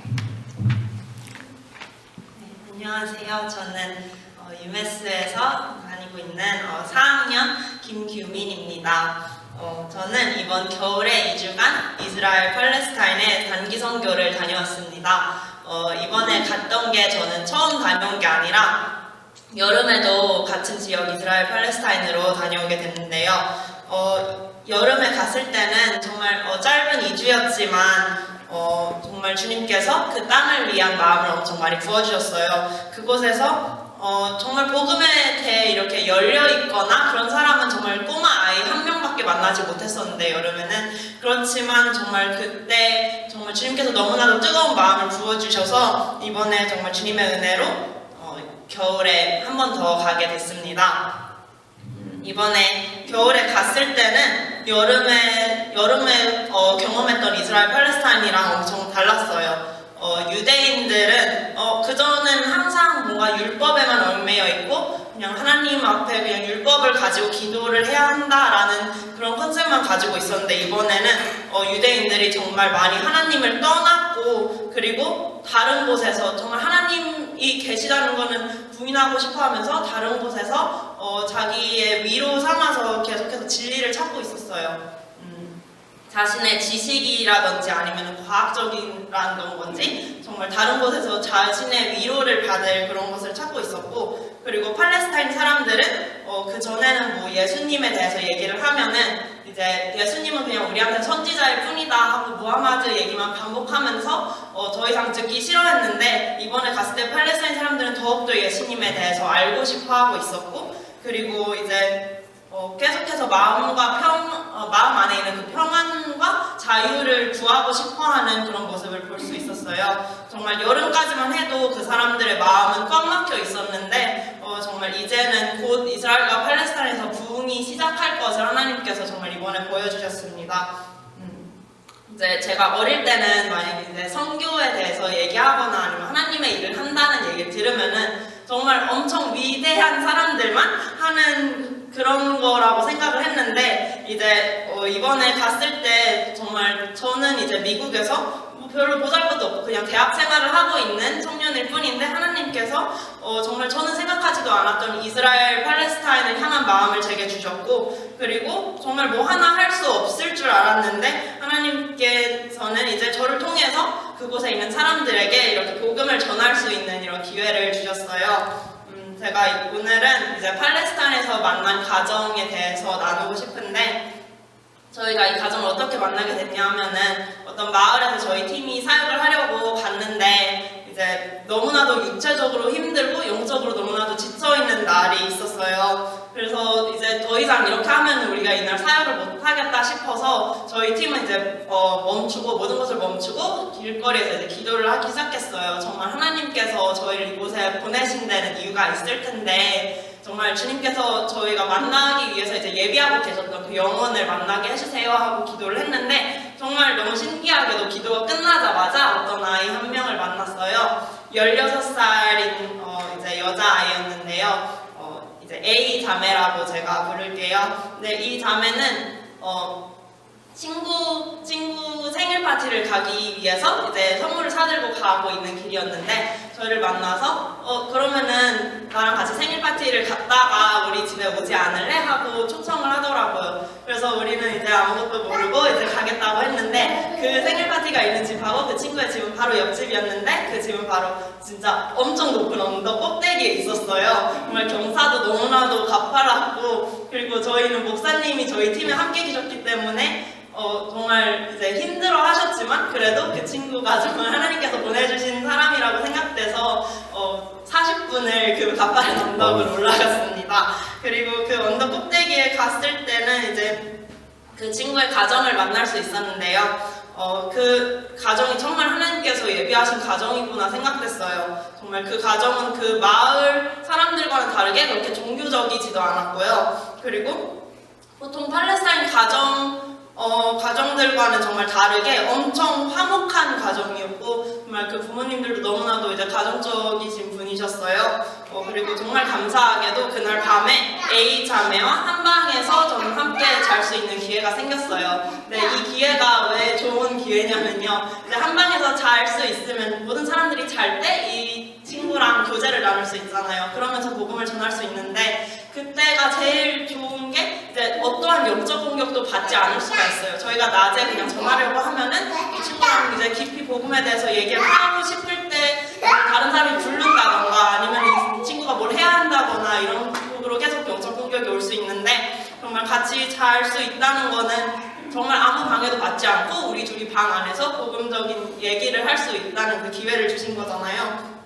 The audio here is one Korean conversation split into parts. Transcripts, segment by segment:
네, 안녕하세요. 저는 어, UMS에서 다니고 있는 어, 4학년 김규민입니다. 어, 저는 이번 겨울에 2주간 이스라엘 팔레스타인에 단기 선교를 다녀왔습니다. 어, 이번에 갔던 게 저는 처음 다녀온 게 아니라 여름에도 같은 지역 이스라엘 팔레스타인으로 다녀오게 됐는데요. 어, 여름에 갔을 때는 정말 어, 짧은 2주였지만 어, 정말 주님께서 그 땅을 위한 마음을 엄청 많이 부어주셨어요. 그곳에서 어, 정말 복음에 대해 이렇게 열려 있거나 그런 사람은 정말 꼬마 아이 한 명밖에 만나지 못했었는데 여름에는 그렇지만 정말 그때 정말 주님께서 너무나도 뜨거운 마음을 부어주셔서 이번에 정말 주님의 은혜로 어, 겨울에 한 번 더 가게 됐습니다. 음, 이번에 겨울에 갔을 때는 여름에 여름에 어, 경험했던 이스라엘 팔레스타인이랑 엄청 달랐어요. 어, 유대인들은 어, 그전은 항상 뭔가 율법에만 얽매여 있고 그냥 하나님 앞에 그냥 율법을 가지고 기도를 해야 한다라는 그런 컨셉만 가지고 있었는데 이번에는 어, 유대인들이 정말 많이 하나님을 떠났고 그리고 다른 곳에서 정말 하나님이 계시다는 거는 부인하고 싶어 하면서 다른 곳에서 어, 자기의 위로 삼아서 계속해서 진리를 찾고 있었어요. 음, 자신의 지식이라든지 아니면 과학적이라는 건지 정말 다른 곳에서 자신의 위로를 받을 그런 것을 찾고 있었고 그리고 팔레스타인 사람들은 어, 그 전에는 뭐 예수님에 대해서 얘기를 하면은 이제 예수님은 그냥 우리한테 선지자일 뿐이다 하고 무하마드 얘기만 반복하면서 어, 더 이상 듣기 싫어했는데 이번에 갔을 때 팔레스타인 사람들은 더욱더 예수님에 대해서 알고 싶어 하고 있었고 그리고 이제 어, 계속해서 마음과 평, 어, 마음 안에 있는 그 평안과 자유를 구하고 싶어 하는 그런 모습을 볼 수 있었어요. 정말 여름까지만 해도 그 사람들의 마음은 꽉 막혀 있었는데 어, 정말 이제는 곧 이스라엘과 팔레스타인에서 부흥이 시작할 것을 하나님께서 정말 이번에 보여주셨습니다. 음, 이제 제가 어릴 때는 만약에 이제 선교에 대해서 얘기하거나 아니면 하나님의 일을 한다는 얘기를 들으면은 정말 엄청 위대한 사람들만 하는 그런 거라고 생각을 했는데 이제 어, 이번에 갔을 때 정말 저는 이제 미국에서 뭐 별로 보잘것도 없고 그냥 대학 생활을 하고 있는 청년일 뿐인데 어, 정말 저는 생각하지도 않았던 이스라엘 팔레스타인을 향한 마음을 제게 주셨고 그리고 정말 뭐 하나 할 수 없을 줄 알았는데 하나님께서는 이제 저를 통해서 그곳에 있는 사람들에게 이렇게 복음을 전할 수 있는 이런 기회를 주셨어요. 음, 제가 오늘은 이제 팔레스타인에서 만난 가정에 대해서 나누고 싶은데 저희가 이 가정을 어떻게 만나게 됐냐 하면은 어떤 마을에서 저희 팀이 사역을 하려고 갔는데 이제 너무나도 육체적으로 힘들고 영적으로 너무나도 지쳐있는 날이 있었어요. 그래서 이제 더 이상 이렇게 하면 우리가 이날 사역을 못 하겠다 싶어서 저희 팀은 이제 어, 멈추고 모든 것을 멈추고 길거리에서 이제 기도를 하기 시작했어요. 정말 하나님께서 저희를 이곳에 보내신 데는 이유가 있을 텐데 정말 주님께서 저희가 만나기 위해서 이제 예비하고 계셨던 그 영혼을 만나게 해주세요 하고 기도를 했는데 정말 너무 신기하게도 기도가 끝나자마자 어떤 아이 한 명을 만났어요. 16살인 어, 이제 여자아이였는데요. 어, 이제 A 자매라고 제가 부를게요. 근데 이 자매는 어, 친구 친구 생일 파티를 가기 위해서 이제 선물을 사들고 가고 있는 길이었는데 저희를 만나서 어 그러면은 나랑 같이 생일 파티를 갔다가 우리 집에 오지 않을래 하고 초청을 하더라고요. 그래서 우리는 이제 아무것도 모르고 이제 가겠다고 했는데 그 생일 파티가 있는 집하고 그 친구의 집은 바로 옆집이었는데 그 집은 바로 진짜 엄청 높은 언덕 꼭대기에 있었어요. 정말 경사도 너무나도 가파랐고 그리고 저희는 목사님이 저희 팀에 함께 계셨기 때문에 어, 정말 이제 힘들어 하셨지만 그래도 그 친구가 정말 하나님께서 보내주신 사람 생각돼서 어, 40분을 그 가파른 언덕을 올라갔습니다. 그리고 그 언덕 꼭대기에 갔을 때는 이제 그 친구의 가정을 만날 수 있었는데요. 어, 그 가정이 정말 하나님께서 예비하신 가정이구나 생각됐어요. 정말 그 가정은 그 마을 사람들과는 다르게 그렇게 종교적이지도 않았고요. 그리고 보통 팔레스타인 가정 어, 가정들과는 정말 다르게 엄청 화목한 가정이었고 정말 그 부모님들도 너무나도 이제 가정적이신 분이 분이셨어요. 어, 그리고 정말 감사하게도 그날 밤에 A 자매와 한 방에서 저는 함께 잘 수 있는 기회가 생겼어요. 네, 이 기회가 왜 좋은 기회냐면요. 이제 한 방에서 잘 수 있으면 모든 사람들이 잘 때 이 친구랑 교제를 나눌 수 있잖아요. 그러면서 복음을 전할 수 있는데 그때가 제일 좋은 게 이제 어떠한 영적 공격도 받지 않을 수가 있어요. 저희가 낮에 그냥 전하려고 하면은 이 친구랑 이제 깊이 복음에 대해서 얘기를 하고 싶을 때 다른 사람이 부른다던가 아니면 이 친구가 뭘 해야 한다거나 이런 쪽으로 계속 영적 공격이 올 수 있는데 정말 같이 잘 수 있다는 거는 정말 아무 방해도 받지 않고 우리 둘이 방 안에서 복음적인 얘기를 할 수 있다는 그 기회를 주신 거잖아요.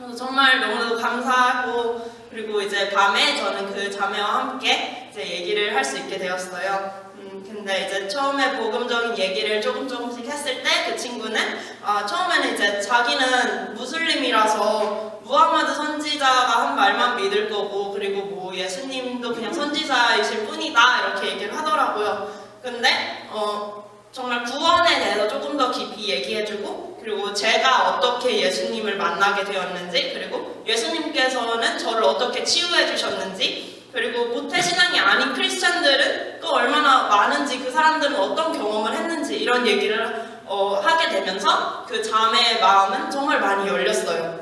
그래서 정말 너무나도 감사하고 그리고 이제 밤에 저는 그 자매와 함께 이제 얘기를 할 수 있게 되었어요. 음, 근데 이제 처음에 복음적인 얘기를 조금 조금씩 했을 때 그 친구는 아, 처음에는 이제 자기는 무슬림이라서 무하마드 선지자가 한 말만 믿을 거고 그리고 뭐 예수님도 그냥 선지자이실 뿐이다 이렇게 얘기를 하더라고요. 근데 어, 정말 구원에 대해서 조금 더 깊이 얘기해주고 그리고 제가 어떻게 예수님을 만나게 되었는지 그리고 예수님께서는 저를 어떻게 치유해 주셨는지 그리고 모태신앙이 아닌 크리스찬들은 또 얼마나 많은지 그 사람들은 어떤 경험을 했는지 이런 얘기를 어, 하게 되면서 그 자매의 마음은 정말 많이 열렸어요.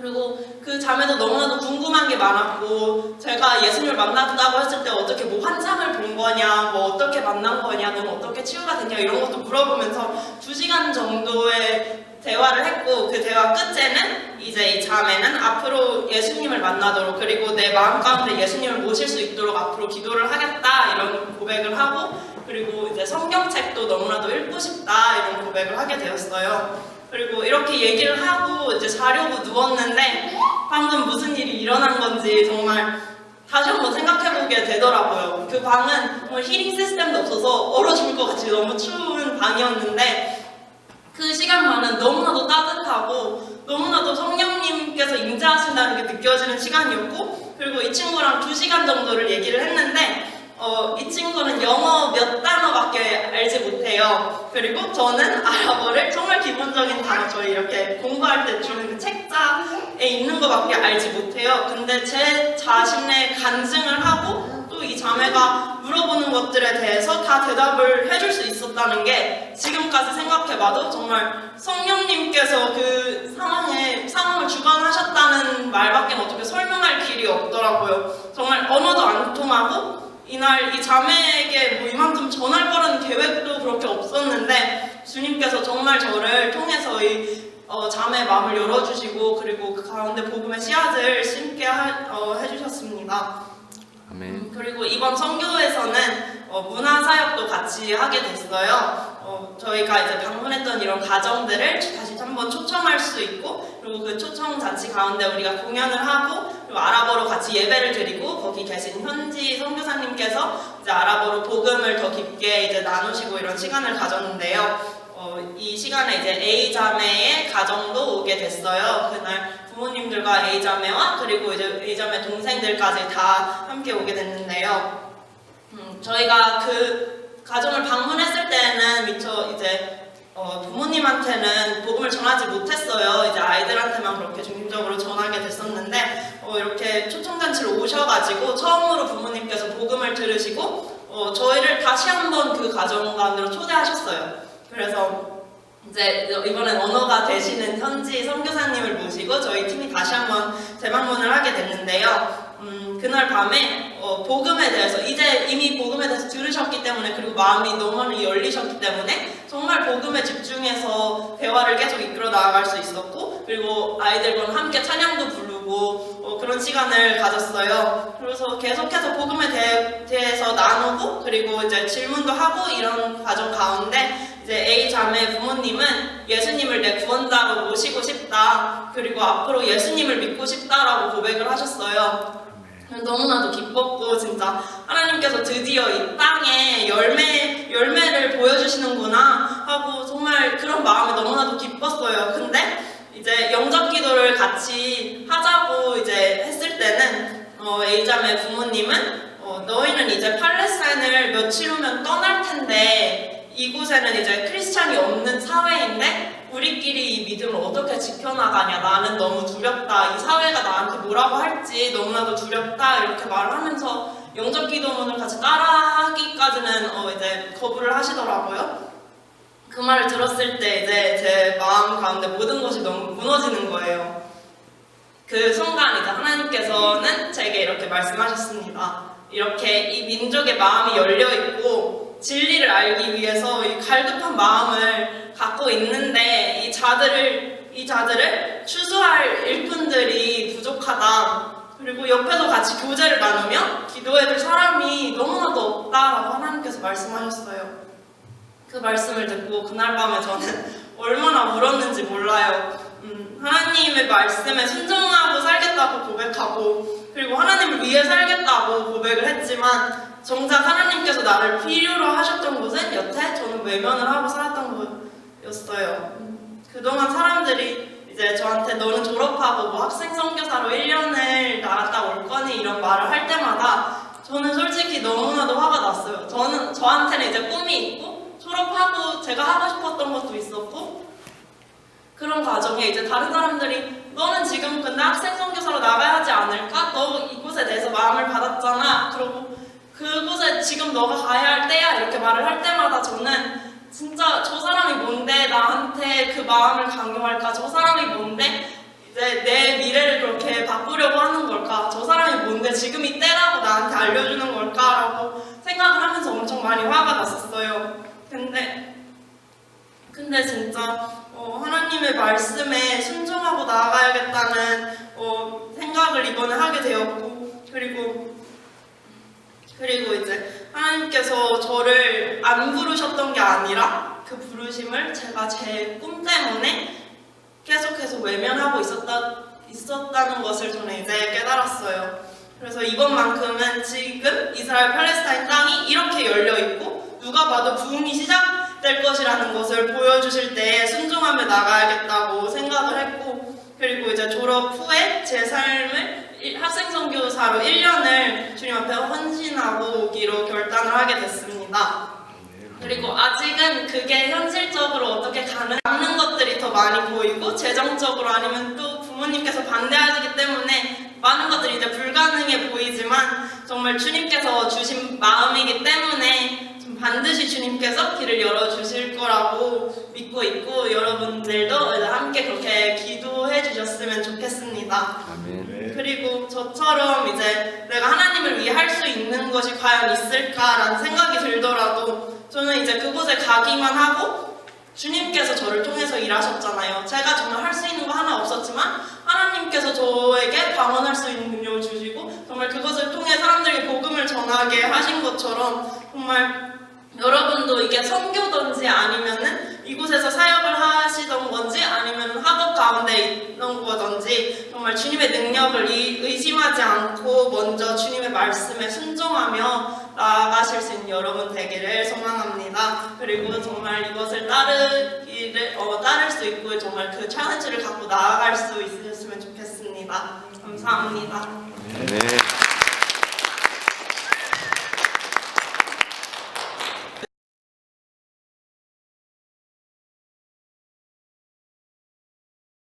그리고 그 자매도 너무나도 궁금한 게 많았고 제가 예수님을 만났다고 했을 때 어떻게 뭐 환상을 본 거냐 뭐 어떻게 만난 거냐 넌 어떻게 치유가 됐냐 이런 것도 물어보면서 두 시간 정도의 대화를 했고 그 대화 끝에는 이제 이 자매는 앞으로 예수님을 만나도록 그리고 내 마음 가운데 예수님을 모실 수 있도록 앞으로 기도를 하겠다 이런 고백을 하고 그리고 이제 성경책도 너무나도 읽고 싶다 이런 고백을 하게 되었어요. 그리고 이렇게 얘기를 하고 이제 자려고 누웠는데 방금 무슨 일이 일어난 건지 정말 다시 한번 생각해보게 되더라고요. 그 방은 정말 히링 시스템도 없어서 얼어 죽을 것 같이 너무 추운 방이었는데 그 시간만은 너무나도 따뜻하고 너무나도 성령님께서 임재하신다는 게 느껴지는 시간이었고 그리고 이 친구랑 두 시간 정도를 얘기를 했는데 어, 이 친구는 영어 몇 단어밖에 해요. 그리고 저는 아랍어를 정말 기본적인 단어 저희 이렇게 공부할 때 주는 그 책자에 있는 것밖에 알지 못해요. 근데 제 자신의 간증을 하고 또 이 자매가 물어보는 것들에 대해서 다 대답을 해줄 수 있었다는 게 지금까지 생각해봐도 정말 성령님께서 그 상황에 상황을 주관하셨다는 말밖에 어떻게 설명할 길이 없더라고요. 정말 언어도 안 통하고 이날 이 자매에게 뭐 이만큼 전할 거라는 계획도 그렇게 없었는데 주님께서 정말 저를 통해서 이 어, 자매의 마음을 열어주시고 그리고 그 가운데 복음의 씨앗을 심게 하- 어, 해주셨습니다. 아멘. 음, 그리고 이번 선교에서는 어, 문화 사역도 같이 하게 됐어요. 어, 저희가 이제 방문했던 이런 가정들을 다시 한번 초청할 수 있고 그리고 그 초청 잔치 가운데 우리가 공연을 하고 아랍어로 같이 예배를 드리고 거기 계신 현지 선교사님께서 이제 아랍어로 복음을 더 깊게 이제 나누시고 이런 시간을 가졌는데요. 어, 이 시간에 이제 A 자매의 가정도 오게 됐어요. 그날 부모님들과 A 자매와 그리고 이제 A 자매 동생들까지 다 함께 오게 됐는데요. 음, 저희가 그 가정을 방문했을 때는 미처 이제 어, 부모님한테는 복음을 전하지 못했어요. 이제 아이들한테만 그렇게 중심적으로 전하게 됐었는데 어, 이렇게 초청잔치를 오셔가지고 처음으로 부모님께서 복음을 들으시고 어, 저희를 다시 한번 그 가정 가운데로 초대하셨어요. 그래서 이제 이번엔 언어가 되시는 현지 선교사님을 모시고 저희 팀이 다시 한번 재방문을 하게 됐는데요. 음, 그날 밤에 어, 복음에 대해서 이제 이미 복음에 대해서 들으셨기 때문에 그리고 마음이 너무 열리셨기 때문에 정말 복음에 집중해서 대화를 계속 이끌어 나아갈 수 있었고 그리고 아이들과 함께 찬양도 부르고 어, 그런 시간을 가졌어요. 그래서 계속해서 복음에 대, 대해서 나누고 그리고 이제 질문도 하고 이런 과정 가운데 이제 A 자매 부모님은 예수님을 내 구원자로 모시고 싶다. 그리고 앞으로 예수님을 믿고 싶다라고 고백을 하셨어요. 너무나도 기뻤고 진짜 하나님께서 드디어 이 땅에 열매 열매를 보여주시는구나 하고 정말 그런 마음에 너무나도 기뻤어요. 근데 이제 영접 기도를 같이 하자고 이제 했을 때는 어, 에이자매 부모님은 어, 너희는 이제 팔레스타인을 며칠 후면 떠날 텐데 이곳에는 이제 크리스찬이 없는 사회인데 우리끼리 이 믿음을 어떻게 지켜나가냐. 나는 너무 두렵다. 이 사회가 나한테 뭐라고 할지 너무나도 두렵다. 이렇게 말을 하면서 영접 기도문을 같이 따라하기까지는 어 이제 거부를 하시더라고요. 그 말을 들었을 때 이제 제 마음 가운데 모든 것이 너무 무너지는 거예요. 그 순간 이제 하나님께서는 제게 이렇게 말씀하셨습니다. 이렇게 이 민족의 마음이 열려 있고 진리를 알기 위해서 이 갈급한 마음을 갖고 있는데 이 자들을 이 자들을 추수할 일꾼들이 부족하다. 그리고 옆에서 같이 교제를 나누며 기도해줄 사람이 너무나도 없다라고 하나님께서 말씀하셨어요. 그 말씀을 듣고 그날 밤에 저는 얼마나 울었는지 몰라요. 음, 하나님의 말씀에 순종하고 살겠다고 고백하고 그리고 하나님을 위해 살겠다고 고백을 했지만 정작 하나님께서 나를 필요로 하셨던 곳은 여태 저는 외면을 하고 살았던 곳이었어요. 음, 그동안 사람들이 이제 저한테 너는 졸업하고 뭐 학생 선교사로 1년을 나갔다 올 거니 이런 말을 할 때마다 저는 솔직히 너무나도 화가 났어요. 저는 저한테는 이제 꿈이 있고 졸업하고 제가 하고 싶었던 것도 있었고 그런 과정에 이제 다른 사람들이 너는 지금 근데 학생 선교사로 나가야 하지 않을까? 너 이곳에 대해서 마음을 받았잖아. 그리고 그곳에 지금 너가 가야 할 때야 이렇게 말을 할 때마다 저는 진짜 저 사람이 뭔데 나한테 그 마음을 강요할까? 저 사람이 뭔데 이제 내 미래를 그렇게 바꾸려고 하는 걸까? 저 사람이 뭔데 지금 이 때라고 나한테 알려주는 걸까라고 생각을 하면서 엄청 많이 화가 났었어요. 근데 근데 진짜 어, 하나님의 말씀에 순종하고 나아가야겠다는 어, 생각을 이번에 하게 되었고 그리고 그리고 이제 하나님께서 저를 안 부르셨던 게 아니라 그 부르심을 제가 제 꿈 때문에 계속해서 외면하고 있었다, 있었다는 것을 저는 이제 깨달았어요. 그래서 이번만큼은 지금 이스라엘 팔레스타인 땅이 이렇게 열려 있고 누가 봐도 부흥이 시작될 것이라는 것을 보여주실 때 순종하며 나가야겠다고 생각을 했고 그리고 이제 졸업 후에 제 삶을 일- 학생 선교사로 1년을 주님 앞에 헌신하고 오기로 결단을 하게 됐습니다. 그리고 아직은 그게 현실적으로 어떻게 가능한 것들이 더 많이 보이고 재정적으로 아니면 또 부모님께서 반대하시기 때문에 많은 것들이 이제 불가능해 보이지만 정말 주님께서 주신 마음이기 때문에 좀 반드시 주님께서 길을 열어 주실 거라고 믿고 있고 여러분들도 함께 그렇게 기도해 주셨으면 좋겠습니다. 아멘. 그리고 저처럼 이제 내가 하나님을 위해 할 수 있는 것이 과연 있을까라는 생각이 들더라도 저는 이제 그곳에 가기만 하고 주님께서 저를 통해서 일하셨잖아요. 제가 정말 할 수 있는 거 하나 없었지만 하나님께서 저에게 방언할 수 있는 능력을 주시고 정말 그것을 통해 사람들에게 복음을 전하게 하신 것처럼 정말 여러분도 이게 선교든지 아니면은 이곳에서 사역을 하시던 건지 아니면 학업 가운데 있는 거든지 정말 주님의 능력을 이- 의심하지 않고 먼저 주님의 말씀에 순종하며 나아가실 수 있는 여러분 되기를 소망합니다. 그리고 정말 이것을 따르기를 어, 따를 수 있고 정말 그 챌린지를 갖고 나아갈 수 있으셨으면 좋겠습니다. 감사합니다. 네.